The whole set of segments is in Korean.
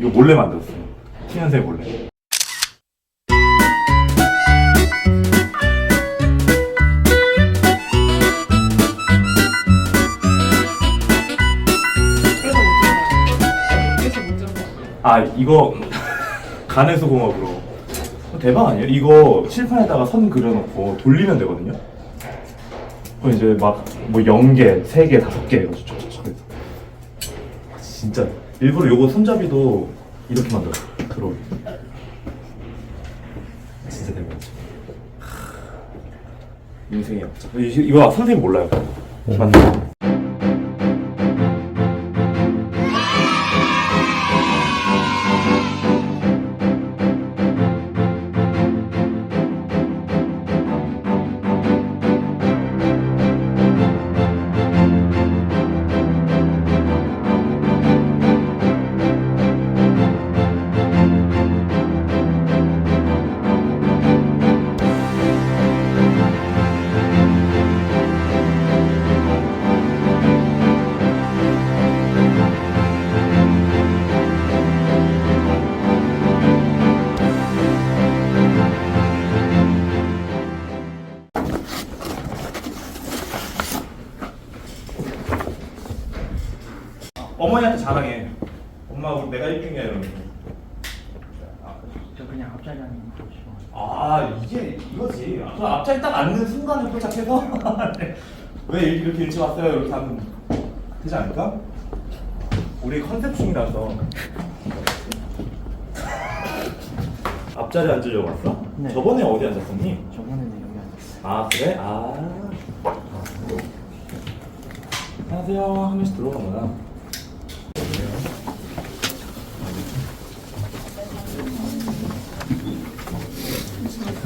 이거 몰래 만들었어요. 티년생 몰래. 아 이거 간에서 공업으로 대박 아니에요? 이거 칠판에다가 선 그려놓고 돌리면 되거든요. 그럼 이제 막 뭐 0개, 3개, 5개 해가지고 촉촉촉 해서 진짜 일부러 요거 손잡이도 이렇게 만들었어. 들어오게. 진짜 대박이죠 인생의 이- 이거 선생님 몰라요. 맞나 이거지 저 앞자리 딱 앉는 순간에 도착해서 왜 이렇게 일찍 왔어요 이렇게 하면 되지 않을까? 우리 컨셉 중이라서 앞자리 앉으려고 왔어? 네. 저번에 어디 앉았었니? 저번에는 여기 앉았어요 아 그래? 아 안녕하세요 한 명씩 들어가구나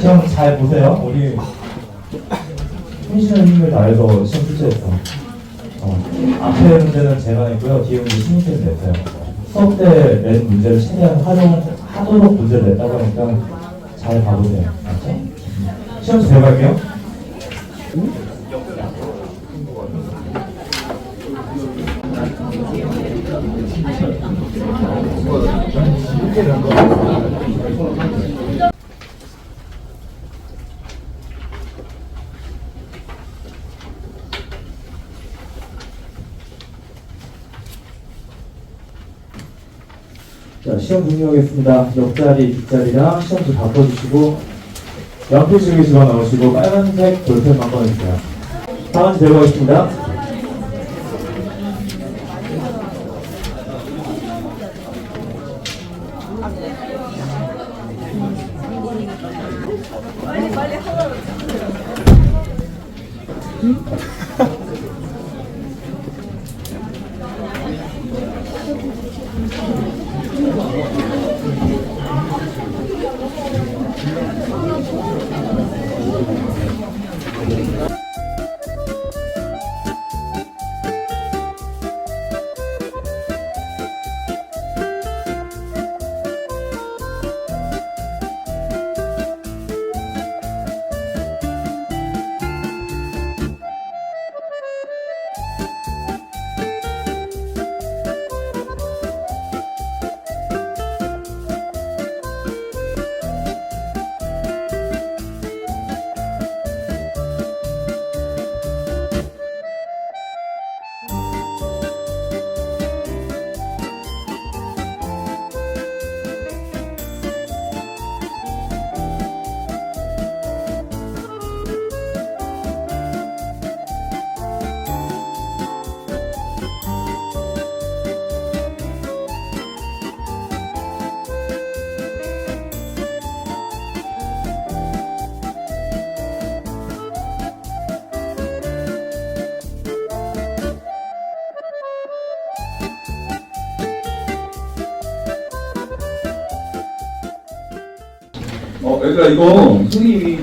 시험 잘 보세요. 우리 혼신의 힘을 다해서 시험 출제했어. 어, 앞에 문제는 제가 냈고요. 뒤에 문제 신입생이 냈어요. 수업 때 낸 문제를 최대한 활용, 하도록 문제를 냈다고 하니까 잘 봐보세요. 알죠? 시험 잘 갈게요. 자, 시험 종료하겠습니다. 옆자리, 뒷자리랑 시험 좀 바꿔주시고, 연필 집어 넣으시고, 빨간색 볼펜만 꺼내주세요. 다음 들어가겠습니다. 그러니까 이거 형님이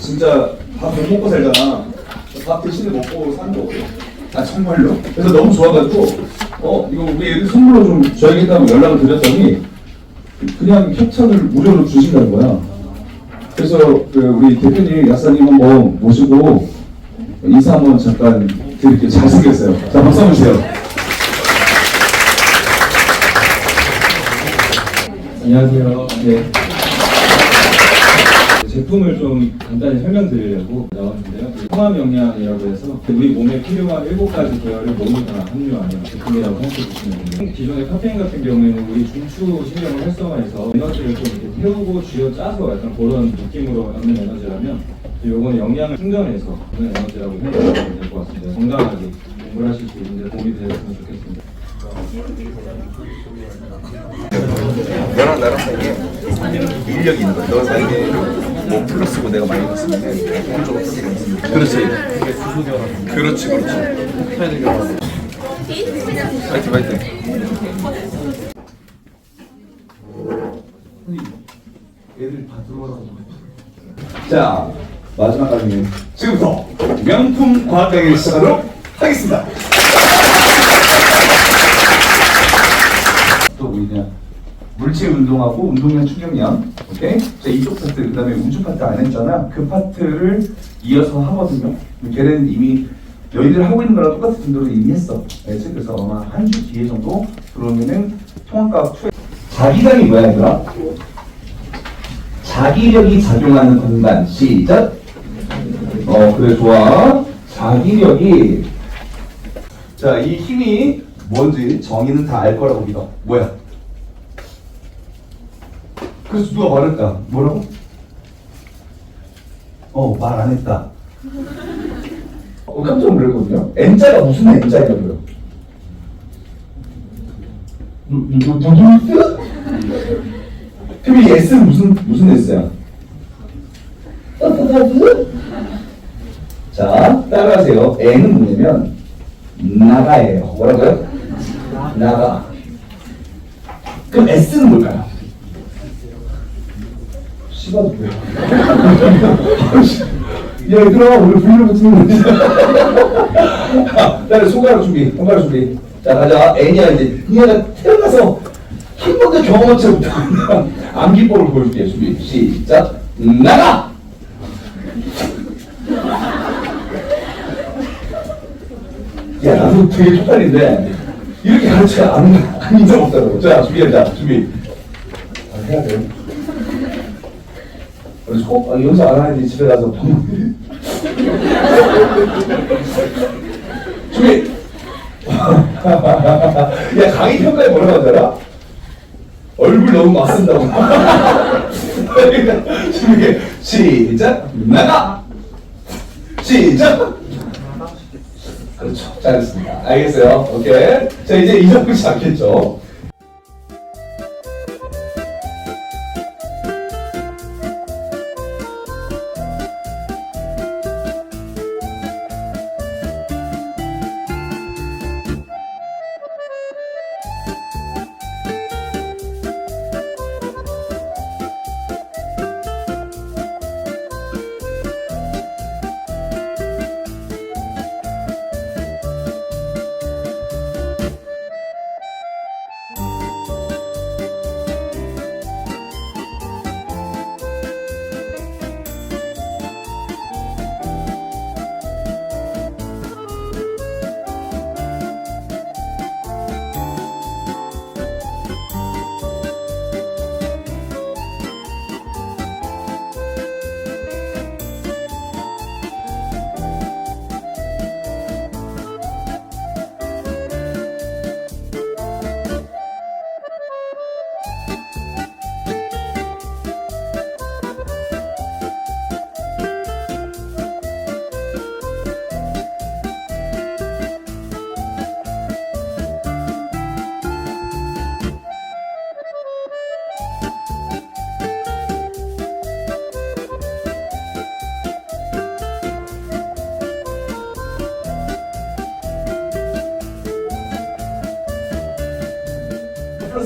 진짜 밥 못 먹고 살잖아. 밥 대신에 먹고 사는 거거든. 아 정말로? 그래서 너무 좋아가지고 어 이거 우리 애들 선물로 좀 줘야겠다고 연락을 드렸더니 그냥 협찬을 무료로 주신다는 거야. 그래서 그 우리 대표님 약사님 한번 모시고 인사 한번 잠깐 드릴게요. 잘생겼어요. 자 박수 한번 주세요. 안녕하세요. 네. 제품을 좀 간단히 설명드리려고 나왔는데요. 통합 영양이라고 해서 우리 몸에 필요한 일곱 가지 계열의 모두 다 함유하는 제품이라고 생각해 주시면 됩니다. 기존의 카페인 같은 경우에는 우리 중추 신경을 활성화해서 에너지를 좀 이렇게 태우고 쥐어 짜서 약간 그런 느낌으로 얻는 에너지라면 요거는 영양을 충전해서 얻는 에너지라고 생각하시면 될 것 같습니다. 건강하게 공부를 하실 수 있는데 도움이 되셨으면 좋겠습니다. 너랑 나랑 사이에 인력이 있는 거야. 너 사이에 뭐 플러스고 내가 오른쪽으로 그렇지. 그렇지, 그렇지. 파이팅, 파이팅. 자 마지막 강의는 지금부터 명품 과학 강의를 시작하도록 하겠습니다. 또 뭐냐 물질 운동하고 운동량 충격량 오케이? 자 이쪽 파트 그 다음에 우주 파트 안 했잖아. 그 파트를 이어서 하거든요. 걔는 이미 너희들 하고 있는 거랑 똑같은 정도로 이미 했어. 알지? 그래서 아마 한 주 뒤에 정도 들어오면은 통합과학 2 자기장이 뭐야 얘들아? 자기력이 작용하는 공간. 시작! 어 그래 좋아. 자기력이. 자 이 힘이 뭔지 정의는 다 알 거라고 믿어. 뭐야 그래서 누가 말했다 뭐라고 어 말 안 했다 어, 깜짝 놀랐거든요 N자가 무슨 N자냐고요 누누누누 그럼 이 S는 무슨 무슨 S야? 자, 따라하세요. N은 뭐냐면 나가예요. 뭐라고요? 나가. 그럼 S는 뭘까요? 야, 얘들아, 오늘 브이로그 찍는 거지? 자, 손가락 준비, 손가락 준비. 자, 가자. N이야, 이제. 얘가 태어나서 한 번도 경험하지 못한 암기법을 보여줄게. 준비, 시작. 나가! 야, 나도 되게 쪽팔린데, 이렇게 가르쳐 안, 안 인정 없다고. 자, 준비하자. 준비. 아, 해야 돼. 그래서 꼭 아, 여기서 안 하는데 집에 가서 준비. 야, 강의 평가에 뭐라고 하더라? 얼굴 너무 막 쓴다고. 준비. 시작. 나가! 시작! 그렇죠. 잘했습니다. 알겠어요. 오케이. 자, 이제 잊어버리지 않겠죠?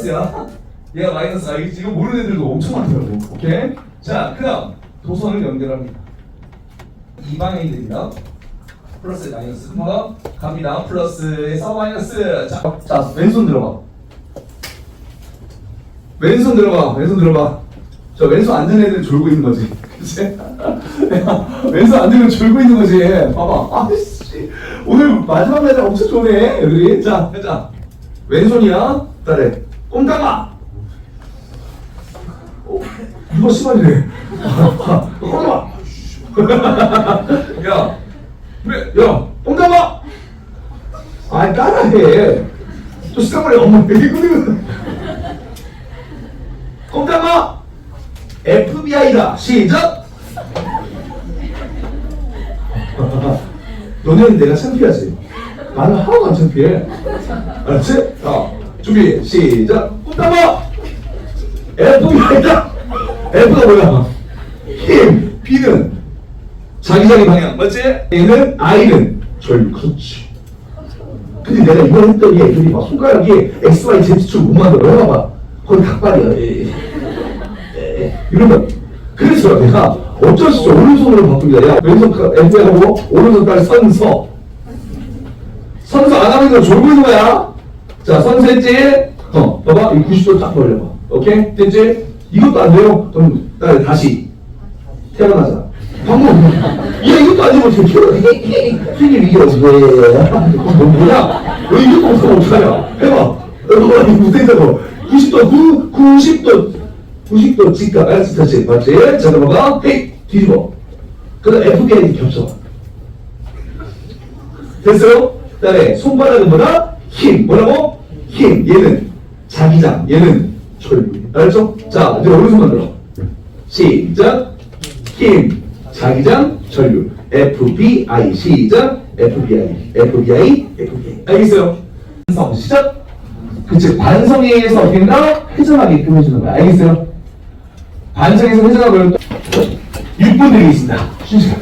플러스야. 얘가 마이너스야. 이게 지금 모르는 애들도 엄청 많더라고. 오케이? 자, 그 다음 도선을 연결합니다. 이 방향이 됩니다. 플러스 마이너스 가 갑니다. 플러스에서 마이너스. 자, 자 왼손 들어가. 왼손 들어가. 왼손 들어가. 저 왼손 안 드는 애들 졸고 있는 거지. 그치? 왼손 안 들면 졸고 있는 거지. 봐봐. 아씨. 오늘 마지막 날짜 엄청 좋네. 애들이. 자, 자. 왼손이야. 딸에. 꼼짝마. 어, 누가 시발이래. 꼼짝마. 야. 왜? 야. 꼼짝마. 아, 따라해. 또. 어머, 되게 끄는 꼼짝마. FBI다. 시작. 너네는 내가 창피하지. 나는 하나도 안 창피해. 알았지? 자, 준비, 시작. 꼼짝마. FBI다. F가 뭐야? 힘. B는 자기자기 방향. 맞지? 얘는 I는 절. 그렇지. 근데 내가 이걸 했더니 애들이 막 손가락이 X, Y, Z축 못 만들어. 해봐봐. 거기 닭발이야. 에이. 에이. 이러면 그래서 내가 어쩔 수 없이 오른손으로 바꿉니다. 야, 왼손 F하고 오른손 딸 선서. 선서 안 하면 너 졸고 있는 거야. 자, 선서했지? 어, 봐봐. 이 90도 딱 벌려봐. 오케이? 됐지? 이것도 안 돼요? 그럼 딸 다시 태어나자. 방금 야 이것도 안 되면 어떻게 태어나? 튀김 이게 어떻게 해? 너 뭐야? 너 이것도 없으면 어떡하냐? 해봐. 너 이거 못했다고. 90도, 9, 90도, 90도 직각. 알았지? 다시. 맞지? 자, 넘어가. 헤이! 뒤집어. 그 다음 FBI 겹쳐. 됐어요? 그 다음에 손바닥은 뭐다? 힘. 뭐라고? 힘. 얘는 자기장. 얘는 철. 알았죠? 자, 이제 오른손 만들어. 시작. 힘. 자기장. 전류. FBI. 시작. FBI. FBI. FBI. 알겠어요? 반성. 시작. 그치. 반성에 의해서 어떻게 된다? 회전하게끔 해주는 거야. 알겠어요? 반성에서 회전하고 6분 드리겠습니다. 쉬시간.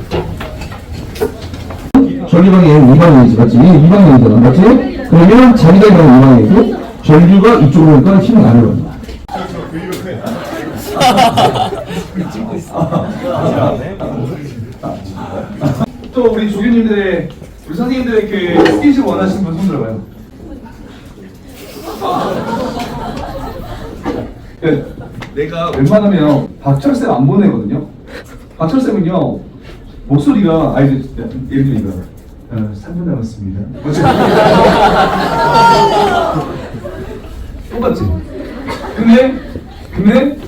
전류방향 2방향이지 맞지? 2방향이잖아 맞지? 그러면 자기가 방향 2방향이고 전류가 이쪽으로 오니까 힘은 아래로 간다 또 우리 조교님들의 우리 선생님들의 그 스킨십 원하시는 분 손 들어봐요. 그, 내가 웬만하면 박철쌤 안 보내거든요. 박철쌤은요 목소리가 아니 예를 들면 이거 어, 3분 남았습니다. 똑같지? 근데 근데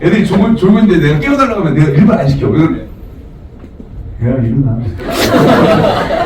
애들이 졸고, 졸고 있는데 내가 깨워달라고 하면 내가 일반 안 시켜. 왜 그래? 야 일어나.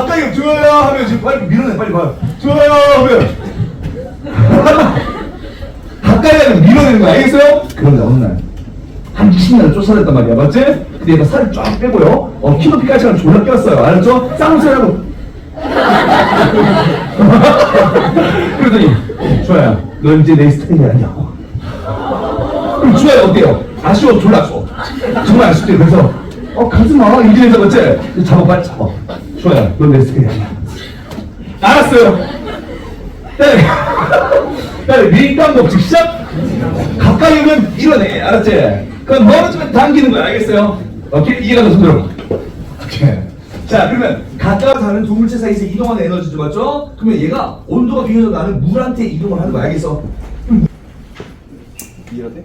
가까이 주환아 하면 지금 빨리 밀어내 빨리 봐요. 주환아 하면 가까이 하면 밀어내는 거 알겠어요? 그런데 어느 날. 한 20년을 쫓아냈단 말이야, 맞지? 근데 얘가 살을 쫙 빼고요. 어, 키높이까지 는 졸라 꼈어요. 알았죠? 쌍수하고 그러더니 주아야 너 이제 내 스타일이 아니야 그럼 주아야 어때요? 아쉬워 졸라 아쉬워 정말 아쉽대 그래서 어 가지 마 이래서 맞지? 잡아 빨리 잡아 주아야 너내 스타일이 아니야. 알았어요. 빨리. 빨리 밀감 법칙 시작. 가까이 오면 이러네 알았지? 그럼 멀어지면 당기는 거야. 알겠어요? 오케이. 이해가 더 손들어 오케이. 자 그러면 가까워 사는 두 물체 사이에서 이동하는 에너지죠. 맞죠? 그러면 얘가 온도가 비교적 나는 물한테 이동을 하는 거 알겠어? 음. 이해가 돼?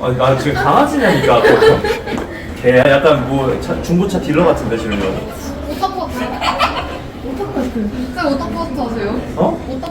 아, 나 지금 강아지냐니까. 걔 약간 뭐 차- 중고차 딜러 같은데 지금 오타포트. 오타포트. 쌤 오타포트 하세요? 어? 오타